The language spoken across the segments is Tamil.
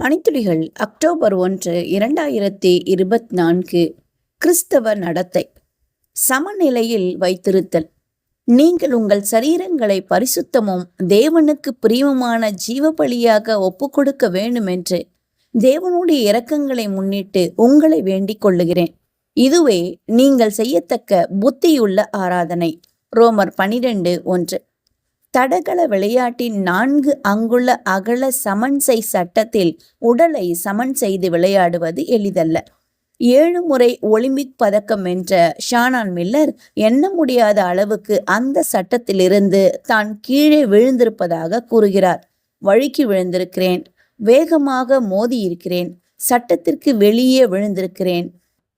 பனித்துளிகள் அக்டோபர் ஒன்று இரண்டாயிரத்தி இருபத்தி நான்கு கிறிஸ்தவ நடத்தை. சமநிலையில் வைத்திருத்தல். நீங்கள் உங்கள் சரீரங்களை பரிசுத்தமும் தேவனுக்கு பிரியமுமான ஜீவ பலியாக ஒப்புக்கொடுக்க வேண்டும் என்று தேவனுடைய இரக்கங்களை முன்னிட்டு உங்களை வேண்டிக் கொள்ளுகிறேன். இதுவே நீங்கள் செய்யத்தக்க புத்தியுள்ள ஆராதனை. ரோமர் பனிரெண்டு ஒன்று. தடகள விளையாட்டின் நான்கு அங்குள்ள அகல சமன்சை சட்டத்தில் உடலை சமன் செய்து விளையாடுவது எளிதல்ல. ஏழு முறை ஒலிம்பிக் பதக்கம் வென்ற ஷானான் மில்லர் எண்ண முடியாத அளவுக்கு அந்த சட்டத்திலிருந்து தான் கீழே விழுந்திருப்பதாக கூறுகிறார். வழுக்கி விழுந்திருக்கிறேன். வேகமாக மோதி இருக்கிறேன் சட்டத்திற்கு வெளியே விழுந்திருக்கிறேன்.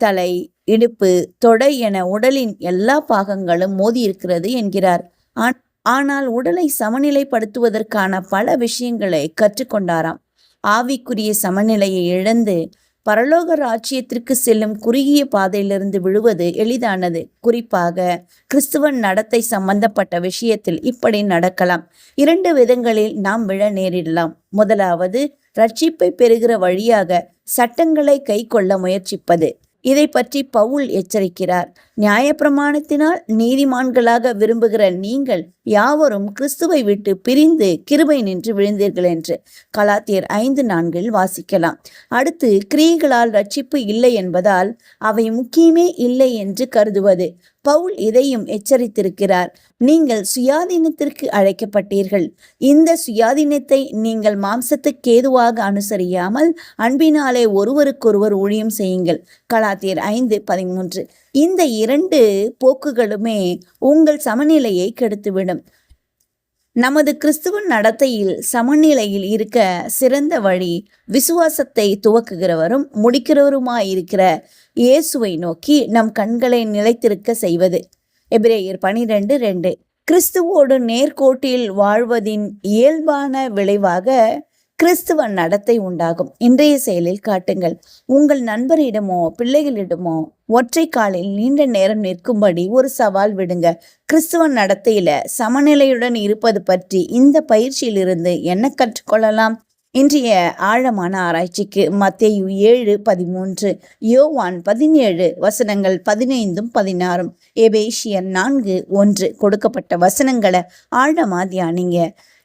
தலை இடுப்பு தொடை என உடலின் எல்லா பாகங்களும் மோதி இருக்கிறது என்கிறார். ஆன் ஆனால் உடலை சமநிலைப்படுத்துவதற்கான பல விஷயங்களை கற்றுக்கொண்டாராம். ஆவிக்குரிய சமநிலையை இழந்து பரலோக ராஜ்யத்திற்கு செல்லும் குறுகிய பாதையிலிருந்து விழுவது எளிதானது. குறிப்பாக கிறிஸ்துவன் நடத்தை சம்பந்தப்பட்ட விஷயத்தில் இப்படி நடக்கலாம். இரண்டு விதங்களில் நாம் விழ நேரிடலாம். முதலாவது ரட்சிப்பை பெறுகிற வழியாக சட்டங்களை கை கொள்ள முயற்சிப்பது. இதை பற்றி பவுல் எச்சரிக்கிறார். நியாயப்பிரமாணத்தினால் நீதிமான்களாக விரும்புகிற நீங்கள் யாவரும் கிறிஸ்துவை விட்டு பிரிந்து கிருபை நின்று விழுந்தீர்கள் என்று கலாத்தியர் ஐந்து நான்கில் வாசிக்கலாம். அடுத்து கிரியைகளால் ரட்சிப்பு இல்லை என்பதால் அவை முக்கியமே இல்லை என்று கருதுவது. பவுல் இதையும் எச்சரித்திருக்கிறார். நீங்கள் சுயாதீனத்திற்கு அழைக்கப்பட்டீர்கள். இந்த சுயாதீனத்தை நீங்கள் மாம்சத்துக்கு ஏதுவாக அனுசரியாமல் அன்பினாலே ஒருவருக்கொருவர் ஊழியம் செய்யுங்கள். கலாத்தியர் ஐந்து பதிமூன்று. இந்த இரண்டு போக்குகளுமே உங்கள் சமநிலையை கெடுத்துவிடும். நமது கிறிஸ்துவன் நடத்தையில் சமநிலையில் இருக்க சிறந்த வழி விசுவாசத்தை துவக்குகிறவரும் முடிக்கிறவருமாயிருக்கிற இயேசுவை நோக்கி நம் கண்களை நிலைத்திருக்க செய்வது. எபிரேயர் பனிரெண்டு ரெண்டு. கிறிஸ்துவோடு நேர்கோட்டில் வாழ்வதின் இயல்பான விளைவாக கிறிஸ்துவ நடத்தை உண்டாகும். இன்றைய செயலில் காட்டுங்கள். உங்கள் நண்பரிடமோ பிள்ளைகளிடமோ ஒற்றை காலில் நீண்ட நேரம் நிற்கும்படி ஒரு சவால் விடுங்க. கிறிஸ்துவ நடத்தையில சமநிலையுடன் இருப்பது பற்றி இந்த பயிற்சியிலிருந்து என்ன கற்றுக்கொள்ளலாம்? இன்றைய ஆழமான ஆராய்ச்சிக்கு மத்தேயு ஏழு பதிமூன்று யோவான் பதினேழு வசனங்கள் பதினைந்தும் பதினாறும் எபேஷியர் நான்கு ஒன்று கொடுக்கப்பட்ட வசனங்களை ஆழமா தியானிங்க.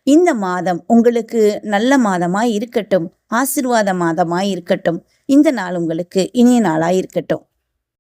இந்த மாதம் உங்களுக்கு நல்ல மாதமாய் இருக்கட்டும் ஆசிர்வாத மாதமாய் இருக்கட்டும். இந்த நாள் உங்களுக்கு இனிய நாளாய் இருக்கட்டும்.